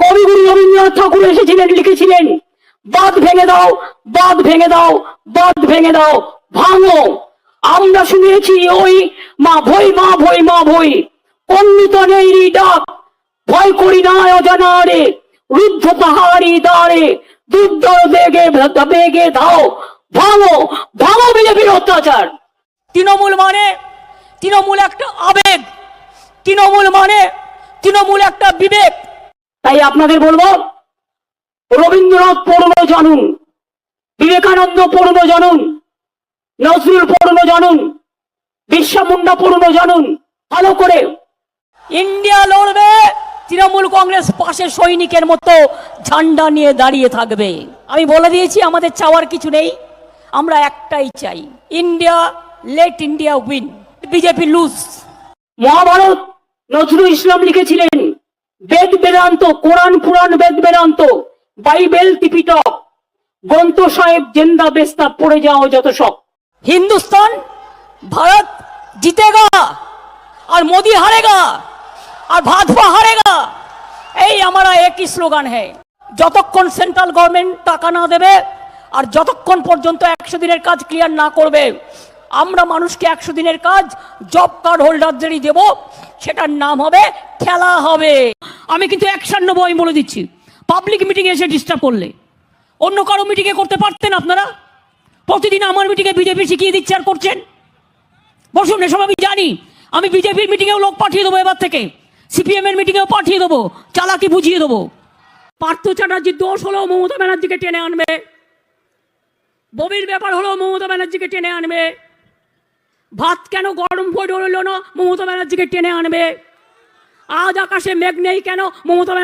কবিগুরু রবীন্দ্রনাথ ঠাকুর এসেছিলেন, লিখেছিলেন, বাঁধ ভেঙে দাও, বাঁধ ভেঙে দাও, বাঁধ ভেঙে দাও, ভাঙো। আমরা শুনেছি ওই মা ভই মা ভই মা ভই। অন্যত নেই ডাক, ভয় করি না অজানা রে। রুদ্ধ পাহাড়ি দাঁড়ে দুর্দর বেগে বেগে দাও ভাঙো ভাঙো বিজেপির অত্যাচার। তৃণমূল মানে তৃণমূল একটা আবেগ। তৃণমূল মানে তৃণমূল একটা বিবেক। তাই আপনাদের বলব রবীন্দ্রনাথ পড়ল জানুন বিবেকানন্দ পড়ল জানুন নজরুল পড়ল জানুন বিরসা মুন্ডা জানুন ভালো করে। ইন্ডিয়া লড়বে তৃণমূল কংগ্রেস পাশে সৈনিকের মতো ঝান্ডা নিয়ে দাঁড়িয়ে থাকবে। আমি বলে দিয়েছি আমাদের চাওয়ার কিছু নেই আমরা একটাই চাই India let India win BJP lose. Mahabharat Nazrul Islam লিখেছিলেন বেদান্ত, কোরআন পুরাণ বেদ বেদান্ত, বাইবেল টিপিটক গ্রন্থ সাহেব জেন্দা বেস্তা পড়ে যাও যত সব। হিন্দুস্তান, ভারত জিতেগা, আর মোদি হারেগা, আর ভাজপা হারেগা, এই আমার একই স্লোগান হ্যাঁ যতক্ষণ সেন্ট্রাল গভর্নমেন্ট টাকা না দেবে, আর যতক্ষণ পর্যন্ত একশো দিনের কাজ ক্লিয়ার না করবে, আমরা মানুষকে একশো দিনের কাজ, জব কার্ড হোল্ডারদেরই দেব। সেটার নাম হবে, খেলা হবে। আমি কিন্তু নেব আমি বলে দিচ্ছি। পাবলিক মিটিংয়ে এসে ডিস্টার্ব করলে। অন্য কারও মিটিংয়ে করতে পারতেন আপনারা? প্রতিদিন আমার মিটিংয়ে বিজেপি শিখিয়ে দিচ্ছে আর করছেন? বসুন, এসব আমি জানি। আমি বিজেপির মিটিংয়েও লোক পাঠিয়ে দেবো এবার থেকে। সিপিএম এর মিটিংয়েও পাঠিয়ে দেবো। চালাকি বুঝিয়ে দেবো। পার্থ চ্যাটার্জির দোষ হলেও মমতা ব্যানার্জিকে টেনে আনবে। ববির ব্যাপার হলেও মমতা ব্যানার্জিকে টেনে আনবে। ভাত কেন গরম পড়ে রইল না? মমতা ব্যানার্জিকে টেনে আনবে। আজ আকাশে মেঘ নেই কেন মমতা